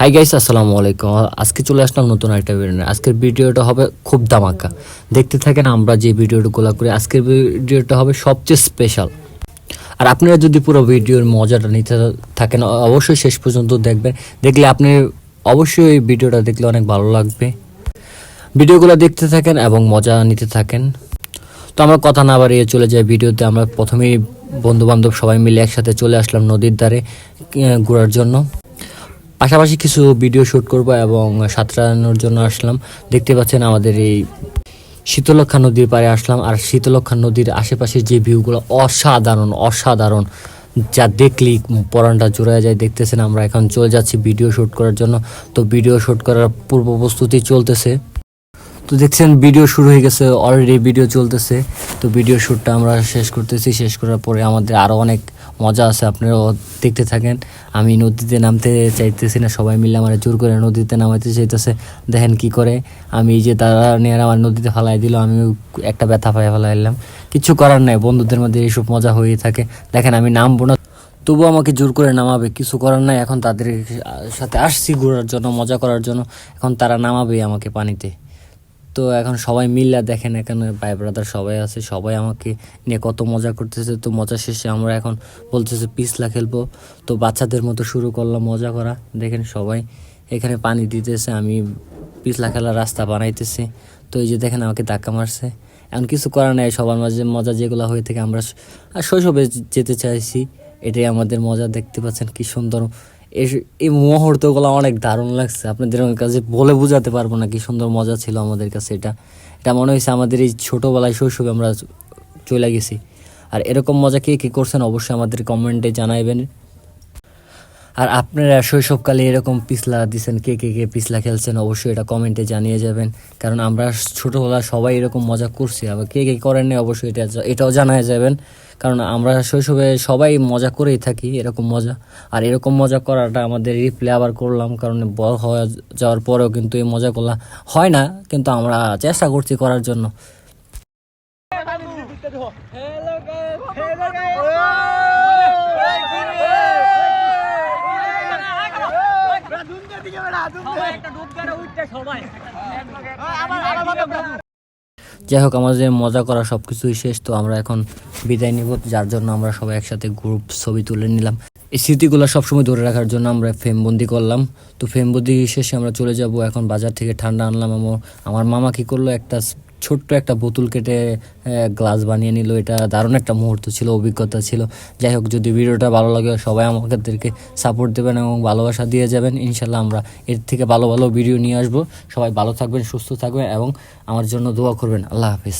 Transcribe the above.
Hi guys আসসালামু আলাইকুম। আজকে চলে আসলাম নতুন একটা ভিডিও। আজকের ভিডিওটা হবে খুব ধামাকা। দেখতে থাকেন আমরা যে ভিডিওগুলো করি, আজকের ভিডিওটা হবে সবচেয়ে স্পেশাল আর আপনারা যদি পুরো ভিডিওর মজাটা নিতে থাকেন, অবশ্যই শেষ পর্যন্ত দেখবেন। দেখলে আপনি অবশ্যই এই ভিডিওটা দেখলে অনেক ভালো লাগবে। ভিডিওগুলো দেখতে থাকেন এবং মজা নিতে থাকেন। তো আমরা কথা না বাড়িয়ে চলে যাই ভিডিওতে আমরা প্রথমেই বন্ধু বান্ধব সবাই মিলে একসাথে চলে আসলাম নদীর ধারে ঘোরার জন্য। পাশাপাশি কিছু ভিডিও শ্যুট করব এবং সাঁতরানোর জন্য আসলাম। দেখতে পাচ্ছেন আমাদের এই শীতলক্ষা নদীর পাড়ে আসলাম। আর শীতলক্ষা নদীর আশেপাশে যে ভিউগুলো অসাধারণ অসাধারণ, যা দেখলি পরানটা জোড়ায় যায়। দেখতেছেন আমরা এখন চলে যাচ্ছি ভিডিও শ্যুট করার জন্য। তো ভিডিও শ্যুট করার পূর্ব প্রস্তুতি চলতেছে। তো দেখছেন ভিডিও শুরু হয়ে গেছে অলরেডি ভিডিও চলতেছে। তো ভিডিও শ্যুটটা আমরা শেষ করতেছি। শেষ করার পরে আমাদের আরও অনেক মজা আছে, আপনারাও দেখতে থাকেন। আমি নদীতে নামতে চাইতেছি না, সবাই মিলে আমার জোর করে নদীতে নামাইতে চাইতেছে। দেখেন কি করে, আমি যে তারা নিয়ে আমার নদীতে ফালাই দিল আমি একটা ব্যথা পায়ে ফেলাইলাম কিছু করার নাই, বন্ধুদের মধ্যে এইসব মজা হয়ে থাকে। দেখেন, আমি নামবো না। তবুও আমাকে জোর করে নামাবে, কিছু করার নাই। এখন তাদের সাথে আসছি ঘোরার জন্য, মজা করার জন্য। এখন তারা নামাবে আমাকে পানিতে। তো এখন সবাই মিল্লা দেখেন এখানে ভাই ব্রাদার সবাই আছে, সবাই আমাকে নিয়ে কত মজা করতেছে। তো মজা শেষে আমরা এখন বলতেছে পিছলা খেলব। তো বাচ্চাদের মতো শুরু করলাম মজা করা। দেখেন সবাই এখানে পানি দিতেছে, আমি পিছলা খেলার রাস্তা বানাইতেছি। তো এই যে দেখেন আমাকে ধাক্কা মারছে। এমন কিছু করার নাই, সবার মাঝে মজা যেগুলো হয়ে থাকে আমরা শৈশবে যেতে চাইছি, এটাই আমাদের মজা। দেখতে পাচ্ছেন কি সুন্দর এই- মুহূর্তগুলো অনেক দারুণ লাগছে। আপনাদের কাছে বলে বোঝাতে পারব না কি সুন্দর মজা ছিল আমাদের কাছে এটা। এটা মনে হয়েছে আমাদের এই ছোটোবেলায় শৈশবে আমরা চলে গেছি। আর এরকম মজা কে কী করছেন অবশ্যই আমাদের কমেন্টে জানাইবেন। আর আপনারা শৈশবকালে এরকম পিছলা দিছেন, কে কে কে পিছলা খেলছেন, অবশ্যই এটা কমেন্টে জানিয়ে যাবেন। কারণ আমরা ছোটোবেলা সবাই এরকম মজা করছি, আবার কে কে করেন নাই অবশ্যই এটা এটাও জানায় যাবেন। কারণ আমরা শৈশবে সবাই মজা করেই থাকি, এরকম মজা। আর এরকম মজা করাটা আমাদের রিপ্লে আবার করলাম, কারণ বড় হয়ে যাওয়ার পরেও কিন্তু এই মজাগুলো হয় না, কিন্তু আমরা চেষ্টা করছি করার জন্য। যাই হোক, আমাদের মজা করা সব কিছুই শেষ, তো আমরা এখন বিদায় নিব, যার জন্য আমরা সবাই একসাথে গ্রুপ ছবি তুলে নিলাম। এই স্মৃতিগুলো সবসময় ধরে রাখার জন্য আমরা ফ্রেমবন্দি করলাম। তো ফ্রেমবন্দি শেষে আমরা চলে যাব এখন বাজার থেকে ঠান্ডা আনলাম। এবং আমার মামা কি করল? একটা ছোট্ট একটা বোতল কেটে গ্লাস বানিয়ে নিল। এটা দারুণ একটা মুহূর্ত ছিল, অভিজ্ঞতা ছিল। যাই হোক, যদি ভিডিওটা ভালো লাগে, সবাই আমাদেরকে সাপোর্ট দেবেন এবং ভালোবাসা দিয়ে যাবেন। ইনশাল্লাহ আমরা এর থেকে ভালো ভালো ভিডিও নিয়ে আসব। সবাই ভালো থাকবেন, সুস্থ থাকবেন এবং আমার জন্য দোয়া করবেন। আল্লাহ হাফিজ।